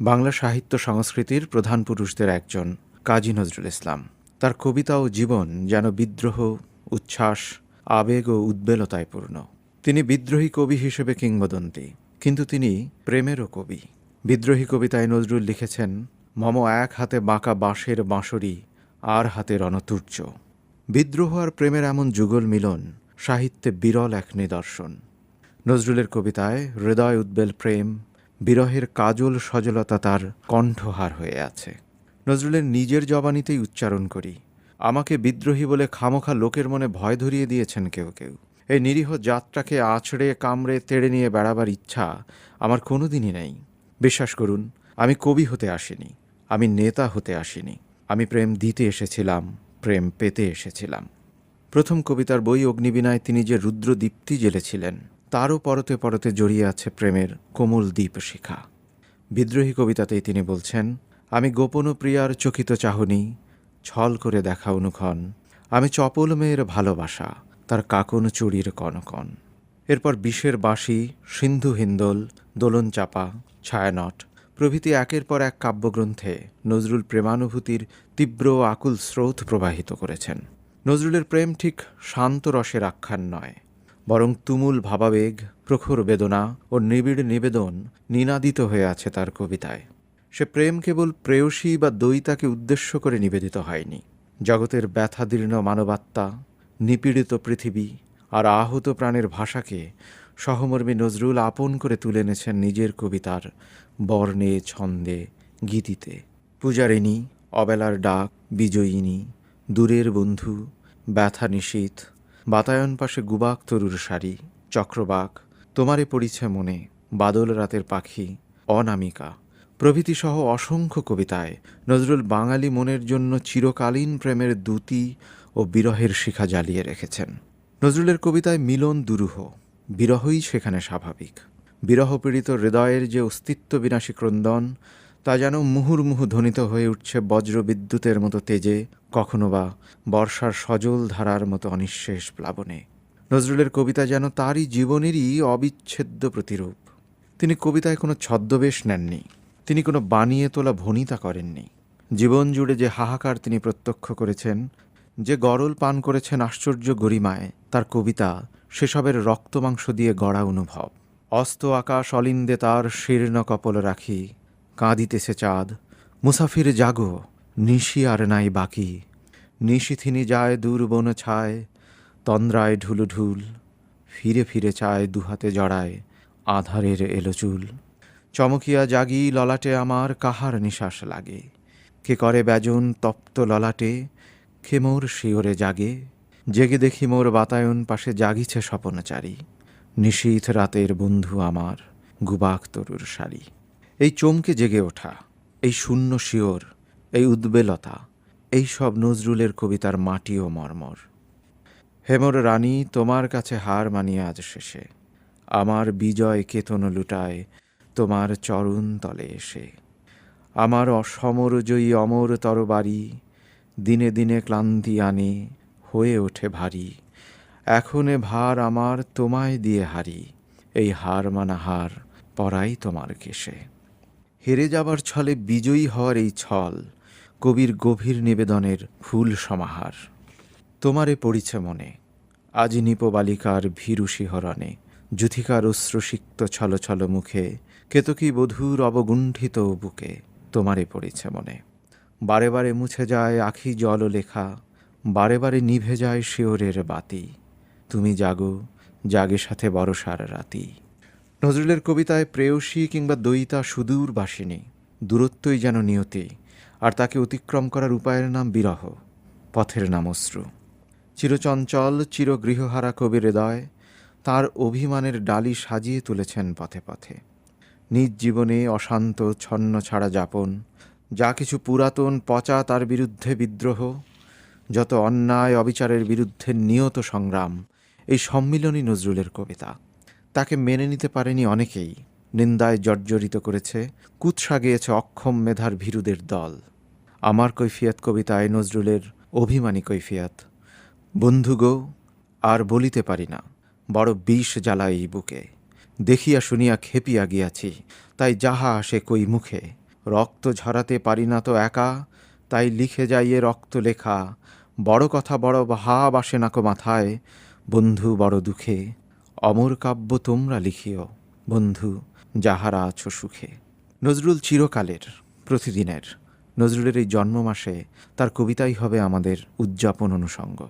বাংলা সাহিত্য সংস্কৃতির প্রধান পুরুষদের একজন, কাজী নজরুল ইসলাম। তার কবিতা ও জীবন যেন বিদ্রোহ, উচ্ছ্বাস, আবেগ ও উদ্বেলতায় পূর্ণ। তিনি বিদ্রোহী কবি হিসেবে কিংবদন্তি, কিন্তু তিনি প্রেমেরও কবি। বিদ্রোহী কবিতায় নজরুল লিখেছেন, মম এক হাতে বাঁকা বাঁশের বাঁশরি, আর হাতে রণতুর্য। বিদ্রোহ আর প্রেমের এমন যুগল মিলন, সাহিত্যে বিরল এক নিদর্শন। নজরুলের কবিতায় হৃদয় উদ্বেল প্রেম বিরহের কাজল সজলতা তার কণ্ঠহার হয়ে আছে। নজরুলের নিজের জবানিতেই উচ্চারণ করি, আমাকে বিদ্রোহী বলে খামোখা লোকের মনে ভয় ধরিয়ে দিয়েছেন কেউ কেউ। এই নিরীহ যাত্রাকে আছড়ে, কামড়ে, তেড়ে নিয়ে বেড়াবার ইচ্ছা আমার কোনো দিনই নেই। বিশ্বাস করুন, আমি কবি হতে আসিনি, আমি নেতা হতে আসিনি, আমি প্রেম দিতে এসেছিলাম, প্রেম পেতে এসেছিলাম। প্রথম কবিতার বই অগ্নিবীণায় তিনি যে রুদ্রদীপ্তি জেলেছিলেন তারও পরতে পরতে জড়িয়ে আছে প্রেমের কোমল দ্বীপ শিখা। বিদ্রোহী কবিতাতেই তিনি বলছেন, আমি গোপন প্রিয়ার চকিত চাহনি, ছল করে দেখা অনুক্ষণ। আমি চপল মেয়ের ভালোবাসা, তার কাকন চুরির কনকন। এরপর বিষের বাঁশি, সিন্ধু হিন্দোল, দোলন চাপা, ছায়ানট। প্রভৃতি একের পর এক কাব্যগ্রন্থে নজরুল প্রেমানুভূতির তীব্র আকুল স্রোত প্রবাহিত করেছেন। নজরুলের প্রেম ঠিক শান্ত রসের আখ্যান নয়। বরং তুমুল ভাবাবেগ, প্রখর বেদনা ও নিবিড় নিবেদন নিনাদিত হয়ে আছে তার কবিতায়। সে প্রেম কেবল প্রেয়সী বা দৈতাকে উদ্দেশ্য করে নিবেদিত হয়নি। জগতের ব্যথাদীর্ণ মানবাত্মা, নিপীড়িত পৃথিবী আর আহত প্রাণের ভাষাকে সহমর্মী নজরুল আপন করে তুলে এনেছেন নিজের কবিতার বর্ণে, ছন্দে, গীতিতে। পূজারিণী, অবেলার ডাক, বিজয়িনী, দূরের বন্ধু, ব্যথা নিশীথ বাতায়ন পাশে গুবাক তরুর শাড়ি, চক্রবাক, তোমারে পড়িছে মনে, বাদল রাতের পাখি, অনামিকা। প্রভৃতি সহ অসংখ্য কবিতায় নজরুল বাঙালি মনের জন্য চিরকালীন প্রেমের দ্যুতি ও বিরহের শিখা জ্বালিয়ে রেখেছেন। নজরুলের কবিতায় মিলন দুরূহ, বিরহই সেখানে স্বাভাবিক। বিরহপীড়িত হৃদয়ের যে অস্তিত্ব বিনাশী ক্রন্দন তা যেন মুহুর্মুহু ধ্বনিত হয়ে উঠছে বজ্রবিদ্যুতের মতো তেজে, কখনো বা বর্ষার সজল ধারার মতো অনিঃশেষ প্লাবনে। নজরুলের কবিতা যেন তারই জীবনেরই অবিচ্ছেদ্য প্রতিরূপ। তিনি কবিতায় কোনো ছদ্মবেশ নেননি। তিনি কোনো বানিয়ে তোলা ভনিতা করেননি। জীবন জুড়ে যে হাহাকার তিনি প্রত্যক্ষ করেছেন, যে গরল পান করেছেন আশ্চর্য গরিমায়, তার কবিতা সেসবের রক্তমাংস দিয়ে গড়া অনুভব। অস্ত আকাশ অলিন্দে তার শীর্ণ কপল রাখি কাঁদিতেছে চাঁদ। মুসাফির জাগো, নিশি আর নাই বাকি। নিশিথিনি যায় দূর বন ছায়, তন্দ্রায় ঢুলু ঢুল। ফিরে ফিরে চায় দুহাতে জড়ায় আধারের এলো চুল। চমকিয়া জাগি ললাটে আমার কাহার নিশ্বাস লাগে। কে করে ব্যজন তপ্ত ললাটে, কে মোর শিওরে জাগে। জেগে দেখি মোর বাতায়ন পাশে জাগিছে স্বপনচারী। নিশীথ রাতের বন্ধু আমার, গুবাক তরুর শাড়ি। এই চমকে জেগে ওঠা, এই শূন্য শিওর, এই উদ্বেলতা, এই সব নজরুলের কবিতার মাটি ও মর্মর। হেমর রানী, তোমার কাছে হার মানিয়ে আজ শেষে। আমার বিজয় কেতন লুটায়, তোমার চরণ তলে এসে। আমার অসমরজয়ী অমর তরবারি, দিনে দিনে ক্লান্তি আনে, হয়ে ওঠে ভারী। এখনে ভার আমার তোমায় দিয়ে হারি, এই হার মানা হার পরাই তোমার কেশে। হেরে যাবার ছলে বিজয়ী হওয়ার এই ছল, কবির গভীর নিবেদনের ফুল সমাহার। তোমারে পড়িছে মনে, আজি নিপবালিকার ভীরু শিহরণে, যুথিকার অশ্রুসিক্ত ছল ছল মুখে, কেতকী বধূর অবগুণ্ঠিত বুকে, তোমারে পড়িছে মনে। বারে বারে মুছে যায় আখি জল লেখা, বারে বারে নিভে যায় শিওরের বাতি। তুমি জাগো, জাগে সাথে বরসার রাতি। নজরুলের কবিতায় প্রেয়সী কিংবা দয়িতা সুদূর বাসিনী, দূরত্বই যেন নিয়তি, আর তাকে অতিক্রম করার উপায়ের নাম বিরহ, পথের নাম অশ্রু চিরচঞ্চল, চিরগৃহহারা কবির হৃদয়, তার অভিমানের ডালি সাজিয়ে তুলেছেন পথে পথে। নিজ জীবনে অশান্ত, ছন্ন ছাড়া যাপন, যা কিছু পুরাতন পচা তার বিরুদ্ধে বিদ্রোহ, যত অন্যায় অবিচারের বিরুদ্ধে নিয়ত সংগ্রাম, এই সম্মিলনী নজরুলের কবিতা। তাকে মেনে নিতে পারেনি অনেকেই। নিন্দায় জর্জরিত করেছে কুৎসা গিয়েছে অক্ষম মেধার ভীরুদের দল। আমার কৈফিয়াত কবিতায় নজরুলের অভিমানী কৈফিয়াত। বন্ধু গো, আর বলিতে পারি না, বড় বিষ জ্বালা এই বুকে। দেখিয়া শুনিয়া খেপিয়া গিয়াছি, তাই যাহা আসে কই মুখে। রক্ত ঝরাতে পারি না তো একা, তাই লিখে যাইয়ে রক্ত লেখা। বড় কথা বড় ভাব আসে নাকো মাথায়, বন্ধু বড় দুঃখে। অমর কাব্য তোমরা লিখিও, বন্ধু, যাহারা আছো সুখে। নজরুল চিরকালের, প্রতিদিনের। নজরুলের এই জন্ম মাসে তার কবিতাই হবে আমাদের উদযাপন অনুষঙ্গ।